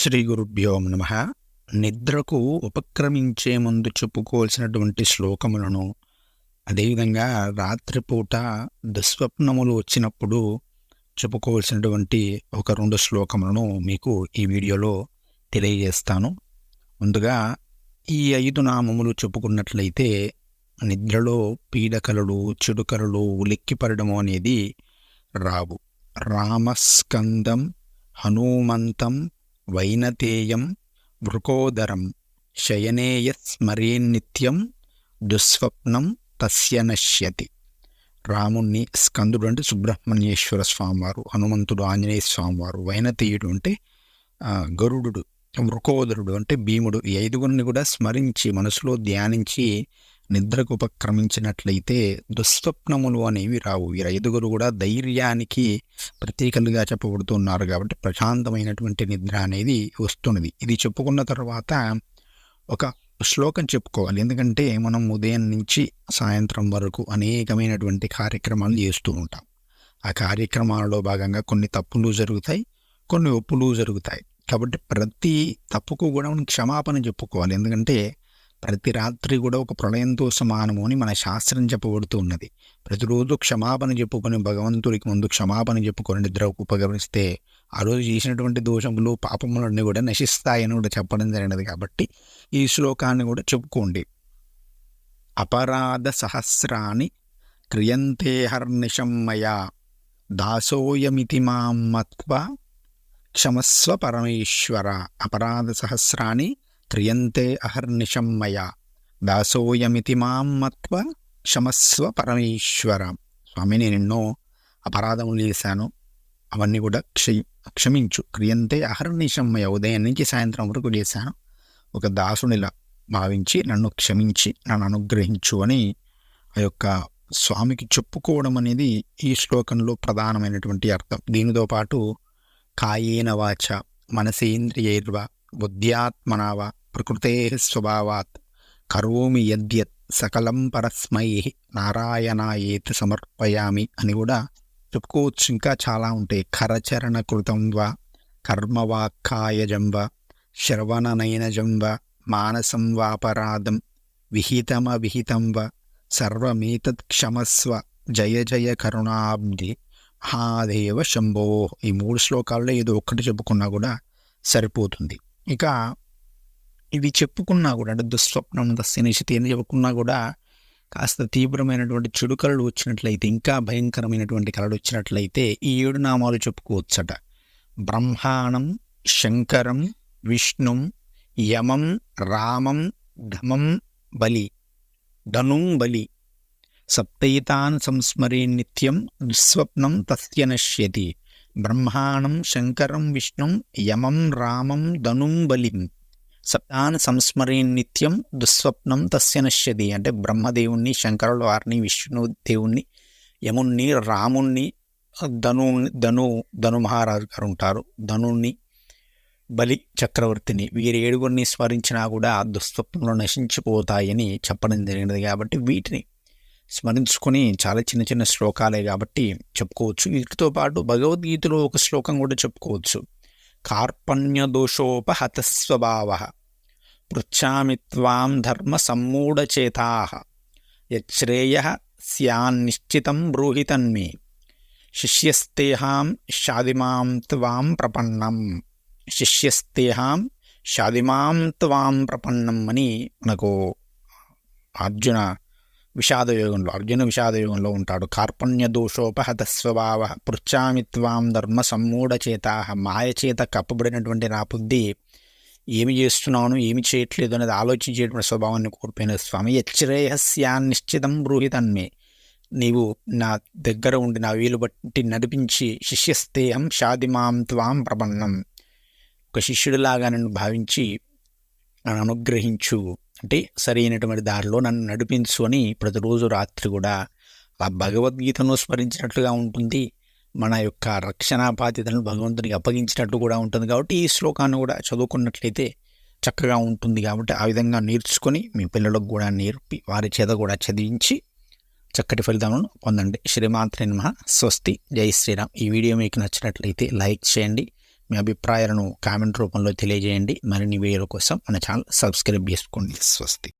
శ్రీ గురుభ్యో నమ. నిద్రకు ఉపక్రమించే ముందు చెప్పుకోవాల్సినటువంటి శ్లోకములను అదేవిధంగా రాత్రిపూట దుస్వప్నములు వచ్చినప్పుడు చెప్పుకోవాల్సినటువంటి ఒక రెండు శ్లోకములను మీకు ఈ వీడియోలో తెలియజేస్తాను. ముందుగా ఈ ఐదు నామములు చెప్పుకున్నట్లయితే నిద్రలో పీడకలలు చెడుకలలు ఉలిక్కిపడము అనేది రావు. రామస్కందం హనుమంతం వైనతేయం వృకోదరం శయనేయస్మరేన్నిత్యం దుస్వప్నం తస్య నశ్యతి. రాముణ్ణి స్కందుడు అంటే సుబ్రహ్మణ్యేశ్వర స్వామివారు హనుమంతుడు ఆంజనేయ స్వామివారు వైనతీయుడు అంటే గరుడు వృకోదరుడు అంటే భీముడు. ఈ ఐదుగురిని కూడా స్మరించి మనసులో ధ్యానించి నిద్రకు ఉపక్రమించినట్లయితే దుస్వప్నములు అనేవి రావు. ఈ ఐదుగురు కూడా ధైర్యానికి ప్రతీకలుగా చెప్పబడుతున్నారు కాబట్టి ప్రశాంతమైనటువంటి నిద్ర అనేది వస్తున్నది. ఇది చెప్పుకున్న తర్వాత ఒక శ్లోకం చెప్పుకోవాలి. ఎందుకంటే మనం ఉదయం నుంచి సాయంత్రం వరకు అనేకమైనటువంటి కార్యక్రమాలు చేస్తూ ఉంటాం. ఆ కార్యక్రమాలలో భాగంగా కొన్ని తప్పులు జరుగుతాయి కొన్ని ఒప్పులు జరుగుతాయి. కాబట్టి ప్రతి తప్పుకు కూడా మనం క్షమాపణ చెప్పుకోవాలి. ఎందుకంటే ప్రతి రాత్రి కూడా ఒక ప్రళయంతో సమానము అని మన శాస్త్రం చెప్పబడుతూ ఉన్నది. ప్రతిరోజు క్షమాపణ చెప్పుకొని భగవంతుడికి ముందు క్షమాపణ చెప్పుకొని నిద్ర ఉపగమిస్తే ఆ రోజు చేసినటువంటి దోషములు పాపములన్నీ కూడా నశిస్తాయని కూడా చెప్పడం జరిగినది కాబట్టి ఈ శ్లోకాన్ని కూడా చెప్పుకోండి. అపరాధ సహస్రాన్ని క్రియంతే హర్నిశం మయా దాసోయమితి మాం మత్వ క్షమస్వ పరమేశ్వర అపరాధ సహస్రాన్ని క్రియంతే అహర్నిశం మయా. దాసోయమితి మాం మత్వ క్షమస్వ పరమేశ్వర. స్వామి నేను ఎన్నో అపరాధములు చేశాను. అవన్నీ కూడా క్ష క్షమించు. క్రియంతే అహర్నిశం మయ. ఉదయం నుంచి సాయంత్రం వరకు చేశాను. ఒక దాసునిలా భావించి నన్ను క్షమించి నన్ను అనుగ్రహించు అని ఆ యొక్క స్వామికి చెప్పుకోవడం అనేది ఈ శ్లోకంలో ప్రధానమైనటువంటి అర్థం. దీనితో పాటు కాయేన వాచ మనసేంద్రియైర్వ బుద్ధ్యాత్మనావ ప్రకృతే స్వభావాత్ కరోమి యద్యత్ సకలం పరస్మై నారాయణాయేత్ సమర్పయామి అని కూడా చెప్పుకోవచ్చు ఇంకా చాలా ఉంటాయి కరచరణ కృతం వా కర్మవాక్కాయజం వా శ్రవణనయనజం వా మానసం వాపరాధం విహితమ విహితం వా సర్వమేతత్ క్షమస్వ జయ జయ కరుణాబ్ది మహాదేవ శంభో ఈ మూడు శ్లోకాల్లో ఏదో ఒక్కటి చెప్పుకున్నా కూడా సరిపోతుంది. ఇక ఇది చెప్పుకున్నా కూడా అంటే దుస్వప్నం దస్యనిషితి అని చెప్పుకున్నా కూడా కాస్త తీవ్రమైనటువంటి చెడు కళలు వచ్చినట్లయితే ఇంకా భయంకరమైనటువంటి కళలు వచ్చినట్లయితే ఈ ఏడు నామాలు చెప్పుకోవచ్చట. బ్రహ్మాణం శంకరం విష్ణుం యమం రామం ధమం బలి ధనుం బలి. సప్తైతాన్ సంస్మరే నిత్యం దుస్వప్నం తస్య నశ్యతి. బ్రహ్మాణం శంకరం విష్ణుం యమం రామం ధనుం బలిం సప్తాన్ సంస్మరే నిత్యం దుస్వప్నం తస్య నశ్యది అంటే బ్రహ్మదేవుణ్ణి శంకరుడు వారిని విష్ణు దేవుణ్ణి యముణ్ణి రాముణ్ణి ధను ధను ధను మహారాజు గారు ఉంటారు. ధనుణ్ణి బలి చక్రవర్తిని వీరి ఏడుగురిని స్మరించినా కూడా దుస్వప్నంలో నశించిపోతాయని చెప్పడం జరిగినది కాబట్టి వీటిని స్మరించుకొని చాలా చిన్న చిన్న శ్లోకాలే కాబట్టి చెప్పుకోవచ్చు. వీటితో పాటు భగవద్గీతలో ఒక శ్లోకం కూడా చెప్పుకోవచ్చు. కార్పణ్యదోషోపహతస్వభావ పృచ్చామి త్వాం ధర్మ సమ్మూఢచేతా యశ్రేయ స్యాన్నిశ్చితం బ్రూహితన్మే శిష్యస్తేహాం షాదిమాం త్వాం ప్రపన్నం శిష్యస్తేహాం షాదిమాం త్వాం ప్రపన్నం అని మనకు అర్జున విషాదయోగంలో అర్జున విషాదయోగంలో ఉంటాడు. కార్పణ్య దోషోపహత స్వభావ పృచ్ఛామి త్వాం ధర్మ సమ్మూఢచేత మాయచేత కప్పబడినటువంటి నా బుద్ధి ఏమి చేస్తున్నాను ఏమి చేయట్లేదు అనేది ఆలోచించేటువంటి స్వభావాన్ని కోల్పోయిన స్వామి. యశ్రేయస్యాన్ నిశ్చితం బ్రూహితన్మే నీవు నా దగ్గర ఉండి నా వీలు బట్టి నడిపించి శిష్యస్తేహం షాదిమాం త్వాం ప్రపన్నం. ఒక శిష్యుడిలాగా నన్ను భావించి నన్ను అనుగ్రహించు. అంటే సరైనటువంటి దారిలో నన్ను నడిపించు అని ప్రతిరోజు రాత్రి కూడా ఆ భగవద్గీతను స్మరించినట్లుగా ఉంటుంది. మన యొక్క రక్షణ బాధ్యతలను భగవంతునికి అప్పగించినట్టు కూడా ఉంటుంది కాబట్టి ఈ శ్లోకాన్ని కూడా చదువుకున్నట్లయితే చక్కగా ఉంటుంది కాబట్టి ఆ విధంగా నేర్చుకొని మీ పిల్లలకు కూడా నేర్పి వారి చేత కూడా చదివించి చక్కటి ఫలితాలను పొందండి. శ్రీమాత్రి నమ. స్వస్తి. జై శ్రీరామ్. ఈ వీడియో మీకు నచ్చినట్లయితే లైక్ చేయండి. మీ అభిప్రాయాలను కామెంట్ రూపంలో తెలియజేయండి. మరిన్ని వీడియోల కోసం మన ఛానల్ సబ్స్క్రైబ్ చేసుకోండి. స్వస్తి.